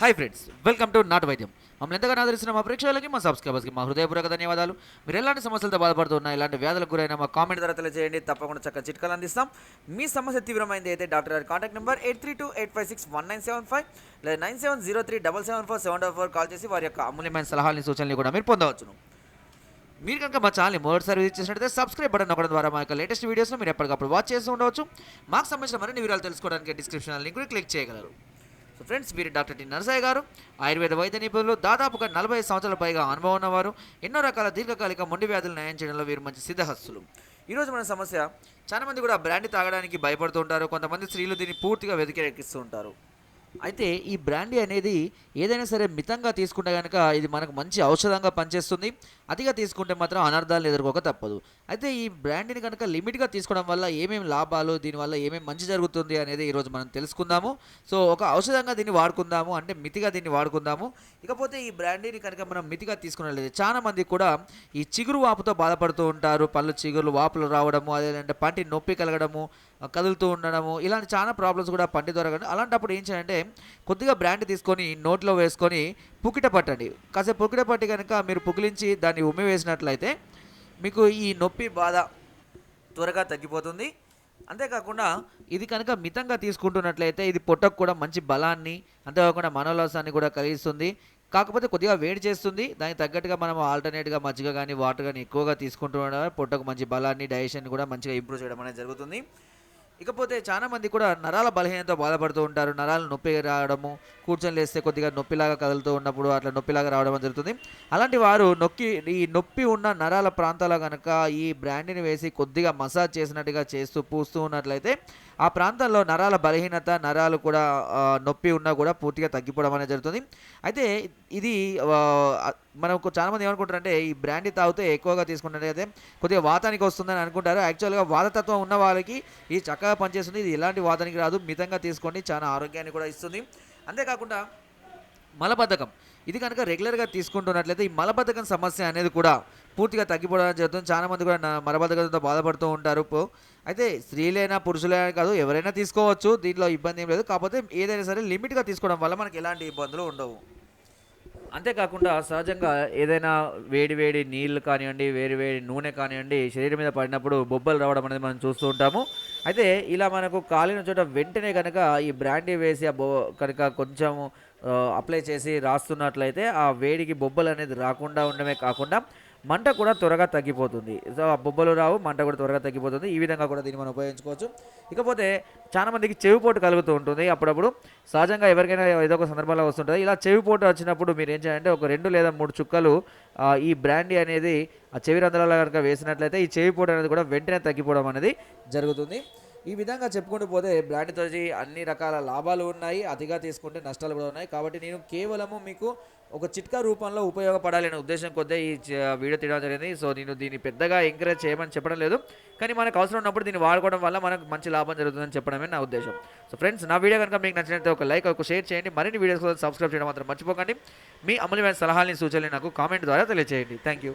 Hi friends welcome to నాటు వైద్యం మమ్మల్ని ఎంతగానో ఆదరిస్తున్న మా ప్రేక్షకులకి మా సబ్స్క్రైబర్స్కి మా హృదయపూర్వక ధన్యవాదాలు. మీరు ఎలాంటి సమస్యలతో బాధపడుతున్నా ఇలాంటి వ్యాధులకు గురైన మా కామెంట్ ద్వారా తెలియజేయండి. తప్పకుండా చక్కగా చిట్కాలు అందిస్తాం. మీ సమస్య తీవ్రమైంది అయితే డాక్టర్ గారి contact number eight three two eight five six one nine seven five లేదా nine seven zero three double seven four seven double four call చేసి వారి యొక్క అమూల్యమైన సలహాలని సూచనలు కూడా మీరు పొందవచ్చును. మీరు కనుక మా ఛానల్ని మొదటిసారి విజిట్ చేసినట్లయితే సబ్స్క్రైబ్ బటన్ నొక్కడం ద్వారా మా యొక్క లేటెస్ట్ వీడియోస్ను మీరు ఎప్పటికప్పుడు వాచ్ చేస్తూ ఉండవచ్చు. మాకు సంబంధించిన మరిన్ని వివరాలు తెలుసుకోవడానికి డిస్క్రిప్షన్ లింక్ క్లిక్ చేయగలరు. సో ఫ్రెండ్స్ వీరు డాక్టర్ టి నరసాయి గారు ఆయుర్వేద వైద్య నిపుణులు దాదాపుగా నలభై సంవత్సరాల పైగా అనుభవం ఉన్నవారు ఎన్నో రకాల దీర్ఘకాలిక మొండి వ్యాధులు నయం చేయడంలో వీరు మంచి సిద్ధహస్తులు. ఈరోజు మన సమస్య చాలామంది కూడా బ్రాండ్ తాగడానికి భయపడుతూ ఉంటారు కొంతమంది స్త్రీలు దీన్ని పూర్తిగా వెతికిరెక్కిస్తూ ఉంటారు. అయితే ఈ బ్రాండీ అనేది ఏదైనా సరే మితంగా తీసుకుంటే కనుక ఇది మనకు మంచి ఔషధంగా పనిచేస్తుంది. అతిగా తీసుకుంటే మాత్రం అనర్థాలు ఎదుర్కోక తప్పదు. అయితే ఈ బ్రాండీని కనుక లిమిట్గా తీసుకోవడం వల్ల ఏమేమి లాభాలు దీనివల్ల ఏమేమి మంచి జరుగుతుంది అనేది ఈరోజు మనం తెలుసుకుందాము. సో ఒక ఔషధంగా దీన్ని వాడుకుందాము అంటే మితిగా దీన్ని వాడుకుందాము. ఇకపోతే ఈ బ్రాండీని కనుక మనం మితిగా తీసుకున్నట్లయితే చాలా మంది కూడా ఈ చిగురు వాపుతో బాధపడుతూ ఉంటారు. పళ్ళు చిగురు వాపులు రావడము అదేంటంటే పంటి నొప్పి కలగడము కదులుతూ ఉండడము ఇలాంటి చాలా ప్రాబ్లమ్స్ కూడా పంటి దొరకడం అలాంటప్పుడు ఏం చేయాలంటే కొద్దిగా బ్రాండ్ తీసుకొని నోట్లో వేసుకొని పుకిట పట్టండి. కాసేపు పుకిట పట్టి కనుక మీరు పుకిలించి దాన్ని ఉమ్మి వేసినట్లయితే మీకు ఈ నొప్పి బాధ త్వరగా తగ్గిపోతుంది. అంతేకాకుండా ఇది కనుక మితంగా తీసుకుంటున్నట్లయితే ఇది పొట్టకు కూడా మంచి బలాన్ని అంతేకాకుండా మనోల్లాసాన్ని కూడా కలిగిస్తుంది. కాకపోతే కొద్దిగా వేడి చేస్తుంది. దానికి తగ్గట్టుగా మనం ఆల్టర్నేట్గా మజ్జిగ కానీ వాటర్ కానీ ఎక్కువగా తీసుకుంటూ పొట్టకు మంచి బలాన్ని డైజెషన్ కూడా మంచిగా ఇంప్రూవ్ చేయడం అనేది జరుగుతుంది. ఇకపోతే చాలా మంది కూడా నరాల బలహీనతో బాధపడుతూ ఉంటారు. నరాలు నొప్పి రావడము కూర్చొని లేస్తే కొద్దిగా నొప్పిలాగా కదులుతూ ఉన్నప్పుడు అట్లా నొప్పిలాగా రావడం జరుగుతుంది. అలాంటి వారు నొక్కి ఈ నొప్పి ఉన్న నరాల ప్రాంతాల్లో కనుక ఈ బ్రాండ్ని వేసి కొద్దిగా మసాజ్ చేసినట్టుగా చేస్తూ పూస్తూ ఉన్నట్లయితే ఆ ప్రాంతంలో నరాల బలహీనత నరాలు కూడా నొప్పి ఉన్నా కూడా పూర్తిగా తగ్గిపోవడం అనేది జరుగుతుంది. అయితే ఇది మనకు చాలామంది ఏమనుకుంటారంటే ఈ బ్రాండీ తాగితే ఎక్కువగా తీసుకుంటే కొద్దిగా వాతానికి వస్తుందని అనుకుంటారు. యాక్చువల్గా వాతతత్వం ఉన్న వాళ్ళకి ఈ చక్క చక్కగా పనిచేస్తుంది. ఇది ఎలాంటి వాతానికి రాదు. మితంగా తీసుకోండి చాలా ఆరోగ్యాన్ని కూడా ఇస్తుంది. అంతేకాకుండా మలబద్ధకం. ఇది కనుక రెగ్యులర్గా తీసుకుంటున్నట్లయితే ఈ మలబద్ధకం సమస్య అనేది కూడా పూర్తిగా తగ్గిపోవడం జరుగుతుంది. చాలా మంది కూడా మలబద్ధకంతో బాధపడుతూ ఉంటారు. అయితే స్త్రీలైనా పురుషులైనా కాదు ఎవరైనా తీసుకోవచ్చు. దీంట్లో ఇబ్బంది ఏం లేదు. కాకపోతే ఏదైనా సరే లిమిట్గా తీసుకోవడం వల్ల మనకి ఎలాంటి ఇబ్బందులు ఉండవు. అంతేకాకుండా సహజంగా ఏదైనా వేడి వేడి నీళ్ళు కానివ్వండి వేడి వేడి నూనె కానివ్వండి శరీరం మీద పడినప్పుడు బొబ్బలు రావడం అనేది మనం చూస్తూ ఉంటాము. అయితే ఇలా మనకు కాలిన చోట వెంటనే కనుక ఈ బ్రాండీ వేసి ఆ బొ కనుక కొంచెం అప్లై చేసి రాస్తున్నట్లయితే ఆ వేడికి బొబ్బలు అనేది రాకుండా ఉండడమే కాకుండా మంట కూడా త్వరగా తగ్గిపోతుంది. సో ఆ బొబ్బలు రావు మంట కూడా త్వరగా తగ్గిపోతుంది. ఈ విధంగా కూడా దీన్ని మనం ఉపయోగించుకోవచ్చు. ఇకపోతే చాలామందికి చెవిపోటు కలుగుతూ ఉంటుంది. అప్పుడప్పుడు సహజంగా ఎవరికైనా ఏదో ఒక సందర్భంలో వస్తుంటుంది. ఇలా చెవిపోటు వచ్చినప్పుడు మీరు ఏం చేయాలంటే ఒక రెండు లేదా మూడు చుక్కలు ఈ బ్రాండీ అనేది ఆ చెవి రంధ్రాల కనుక వేసినట్లయితే ఈ చెవిపోటు అనేది కూడా వెంటనే తగ్గిపోవడం అనేది జరుగుతుంది. ఈ విధంగా చెప్పుకుంటూ పోతే బ్రాండ్తో అన్ని రకాల లాభాలు ఉన్నాయి అతిగా తీసుకుంటే నష్టాలు కూడా ఉన్నాయి. కాబట్టి నేను కేవలము మీకు ఒక చిట్కా రూపంలో ఉపయోగపడాలనే ఉద్దేశం కొద్దే ఈ వీడియో తీయడం జరిగింది. సో నేను దీన్ని పెద్దగా ఎంకరేజ్ చేయమని చెప్పడం లేదు. కానీ మనకు అవసరం ఉన్నప్పుడు దీన్ని వాడుకోవడం వల్ల మనకు మంచి లాభం జరుగుతుందని చెప్పడమే నా ఉద్దేశం. సో ఫ్రెండ్స్ నా వీడియో కనుక మీకు నచ్చినట్లయితే ఒక లైక్ ఒక షేర్ చేయండి. మరిన్ని వీడియోస్ కోసం సబ్స్క్రైబ్ చేయడం మాత్రం మర్చిపోకండి. మీ అమూల్యమైన సలహాలని సూచనలు నాకు కామెంట్ ద్వారా తెలియజేయండి థ్యాంక్ యూ